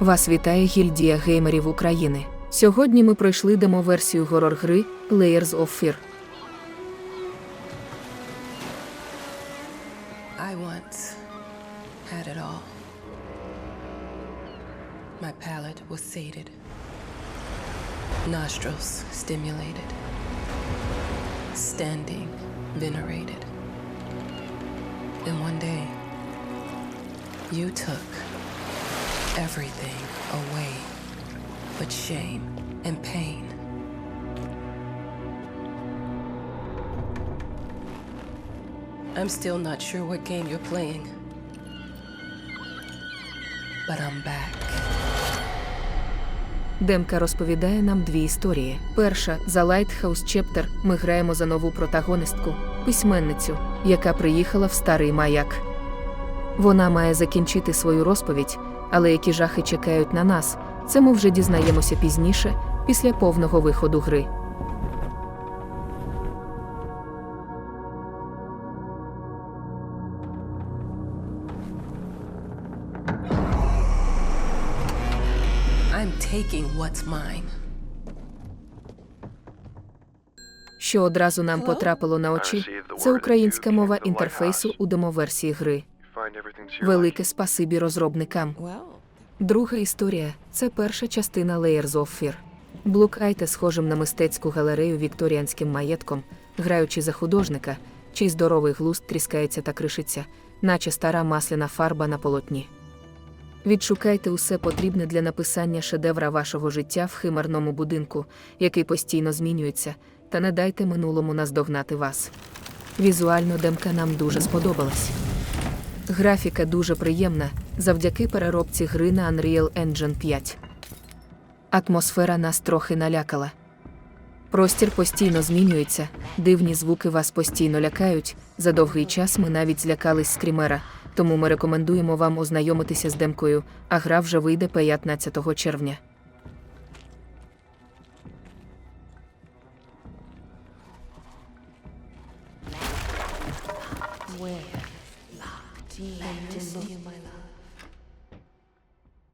Вас вітає гільдія геймерів України. Сьогодні ми пройшли демо-версію горор-гри Layers of Fear. I once had it all. My palate was sated, nostrils stimulated, standing venerated. And one day, you took everything away but shame and pain. I'm still not sure what game you're playing. But I'm back. Демка розповідає нам дві історії. Перша за Lighthouse Chapter ми граємо за нову протагонистку, письменницю, яка приїхала в старий маяк. Вона має закінчити свою розповідь, але які жахи чекають на нас, це ми вже дізнаємося пізніше, після повного виходу гри. I'm taking what's mine. Що одразу нам потрапило на очі, це українська мова інтерфейсу у демоверсії гри. Велике спасибі розробникам. Друга історія це перша частина Layers of Fear. Блукайте схожим на мистецьку галерею вікторіанським маєтком, граючи за художника, чий здоровий глузд тріскається та кришиться, наче стара масляна фарба на полотні. Відшукайте усе потрібне для написання шедевра вашого життя в химерному будинку, який постійно змінюється, та не дайте минулому наздогнати вас. Візуально демка нам дуже сподобалась. Графіка дуже приємна завдяки переробці гри на Unreal Engine 5. Атмосфера нас трохи налякала. Простір постійно змінюється, дивні звуки вас постійно лякають. За довгий час ми навіть злякались скрімера, тому ми рекомендуємо вам ознайомитися з демкою, а гра вже вийде 15 червня. Where? Locked in my love.